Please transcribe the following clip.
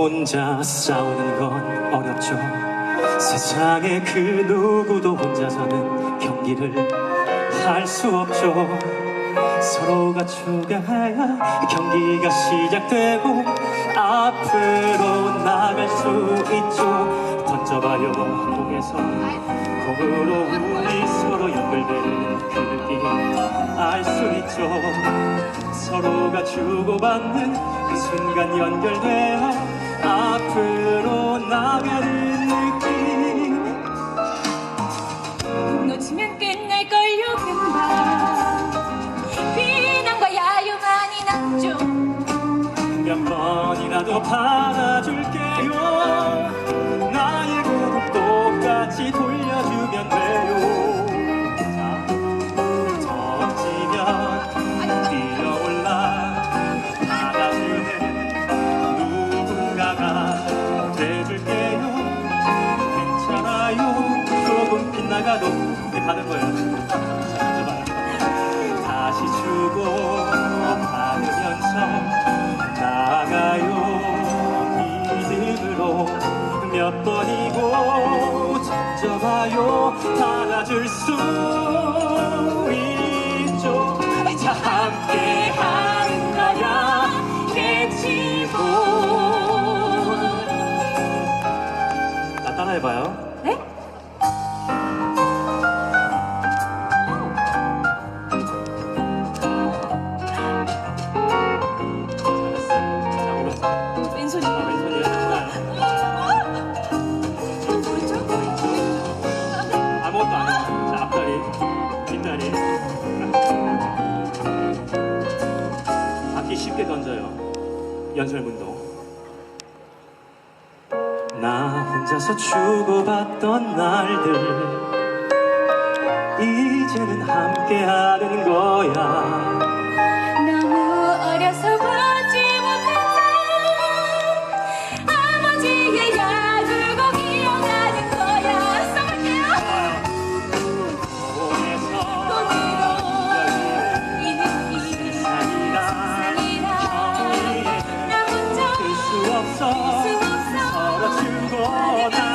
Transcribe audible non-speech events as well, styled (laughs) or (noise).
혼자 싸우는 건 어렵죠. 세상에 그 누구도 혼자서는 경기를 할 수 없죠. 서로가 추가해야 경기가 시작되고 앞으로 나갈 수 있죠. 던져봐요 공에서. 공으로 우리 서로 연결되는 그 느낌 알 수 있죠. 서로가 주고받는 그 순간 연결되어 놓치면 끝날걸요 금방. 비난과 야유만이 남죠 몇 번이라도 받아줄게요. 나의 구름 똑같이 돌려주면 돼요. 자, 던지면 뛰어올라. 받아주는 누군가가 돼줄게요. 괜찮아요. 조금 빗나가도 네, 가는 거예요. (laughs) 다시 주고 받으면서 나가요. 믿음으로 몇 번이고 던져봐요 받아줄 수 있죠. 자 함께 하는 거야. 겠지 나 따라해봐요 왼손이 아, 오른쪽 아무것도 안 해요. 자, 앞다리, 뒷다리. 바퀴 쉽게 던져요. 연설문도. 나 혼자서 주고받던 날들 이제는 함께하는 거야. 없어. 서로 주고 나